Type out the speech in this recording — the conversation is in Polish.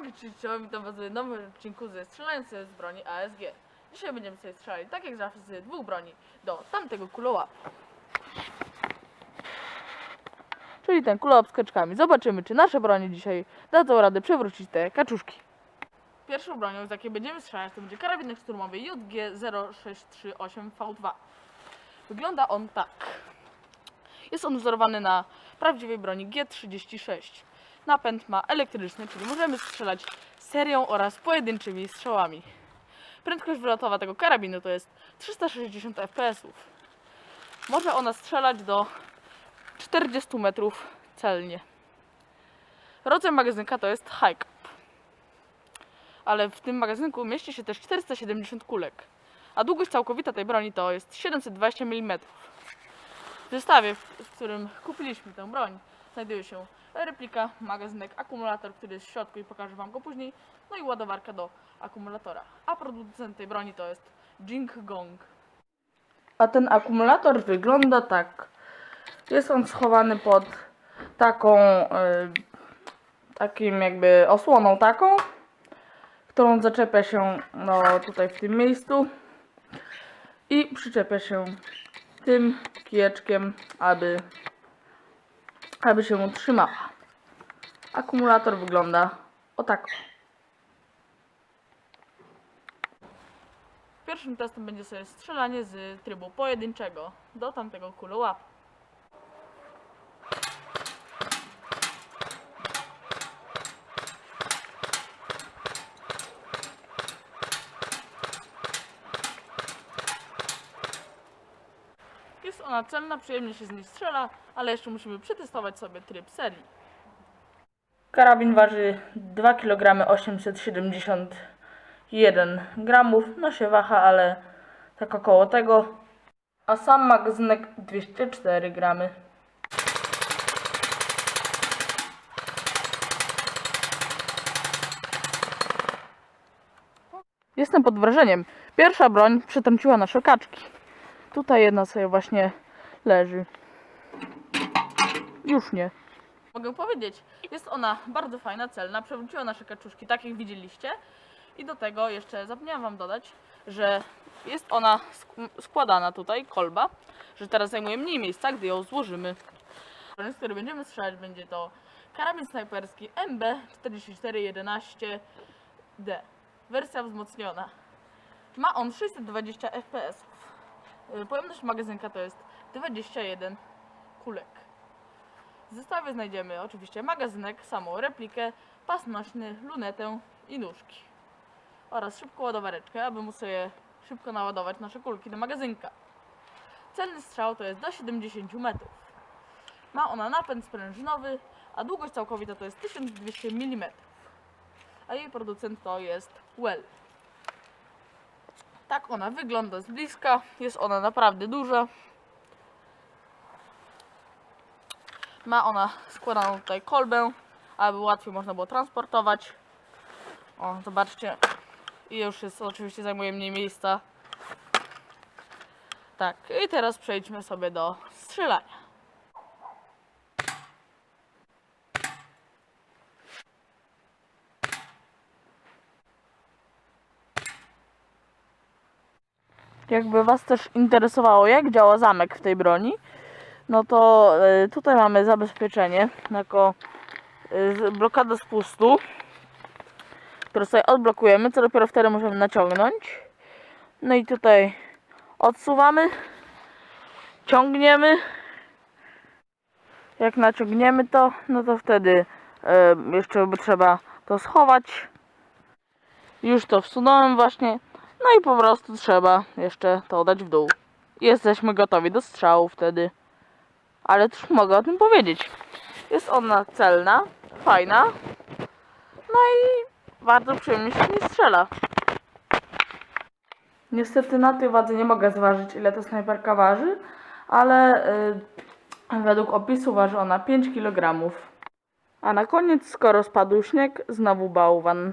Cześć, czołem, witam was w nowym odcinku ze strzelający z broni ASG. Dzisiaj będziemy sobie strzelali, tak jak zawsze, z dwóch broni do tamtego kulołapu. Czyli ten kulołap z kaczkami. Zobaczymy, czy nasze broni dzisiaj dadzą radę przewrócić te kaczuszki. Pierwszą bronią, z jakiej będziemy strzelać, to będzie karabinek szturmowy JG 0638V2. Wygląda on tak. Jest on wzorowany na prawdziwej broni G36. Napęd ma elektryczny, czyli możemy strzelać serią oraz pojedynczymi strzałami. Prędkość wylotowa tego karabinu to jest 360 fps. Może ona strzelać do 40 metrów celnie. Rodzaj magazynka to jest high cap. Ale w tym magazynku mieści się też 470 kulek. A długość całkowita tej broni to jest 720 mm. W zestawie, w którym kupiliśmy tę broń, znajduje się replika, magazynek, akumulator, który jest w środku i pokażę Wam go później, no i ładowarka do akumulatora. A producent tej broni to jest Jing Gong. A ten akumulator wygląda tak. Jest on schowany pod taką, y, takim jakby osłoną taką, którą zaczepia się no tutaj w tym miejscu i przyczepia się tym kijeczkiem, aby, aby się utrzymała. Akumulator wygląda o tak. Pierwszym testem będzie sobie strzelanie z trybu pojedynczego do tamtego kulołapu. Jest ona celna, przyjemnie się z niej strzela, ale jeszcze musimy przetestować sobie tryb serii. Karabin waży 2 kg 871 gramów. No się waha, ale tak około tego. A sam magazynek 204 gramy. Jestem pod wrażeniem. Pierwsza broń przytęciła nasze kaczki. Tutaj jedna sobie właśnie leży. Już nie. Mogę powiedzieć, jest ona bardzo fajna, celna, przewróciła nasze kaczuszki, tak jak widzieliście. I do tego jeszcze zapomniałam Wam dodać, że jest ona sk- składana tutaj, kolba, że teraz zajmuje mniej miejsca, gdy ją złożymy. Z której będziemy strzelać, będzie to karabin snajperski MB4411D. Wersja wzmocniona. Ma on 620 fps. Y, Pojemność magazynka to jest 21 kulek. W zestawie znajdziemy oczywiście magazynek, samą replikę, pas nośny, lunetę i nóżki. Oraz szybką ładowareczkę, aby móc sobie szybko naładować nasze kulki do magazynka. Celny strzał to jest do 70 metrów. Ma ona napęd sprężynowy, a długość całkowita to jest 1200 mm. A jej producent to jest Well. Tak ona wygląda z bliska. Jest ona naprawdę duża. Ma ona składaną tutaj kolbę, aby łatwiej można było transportować. O, zobaczcie. I już jest, oczywiście zajmuje mniej miejsca. Tak, i teraz przejdźmy sobie do strzelania. Jakby Was też interesowało, jak działa zamek w tej broni, no to y, tutaj mamy zabezpieczenie jako z- blokadę spustu, którą sobie odblokujemy, co dopiero wtedy możemy naciągnąć. No i tutaj odsuwamy, ciągniemy. Jak naciągniemy to, no to wtedy y, jeszcze by trzeba to schować. Już to wsunąłem właśnie. No i po prostu trzeba jeszcze to dać w dół. Jesteśmy gotowi do strzału wtedy. Ale też mogę o tym powiedzieć. Jest ona celna, fajna. No i bardzo przyjemnie się nie strzela. Niestety na tej wadze nie mogę zważyć ile ta snajperka waży, ale y, według opisu waży ona 5 kg. A na koniec, skoro spadł śnieg, znowu bałwan.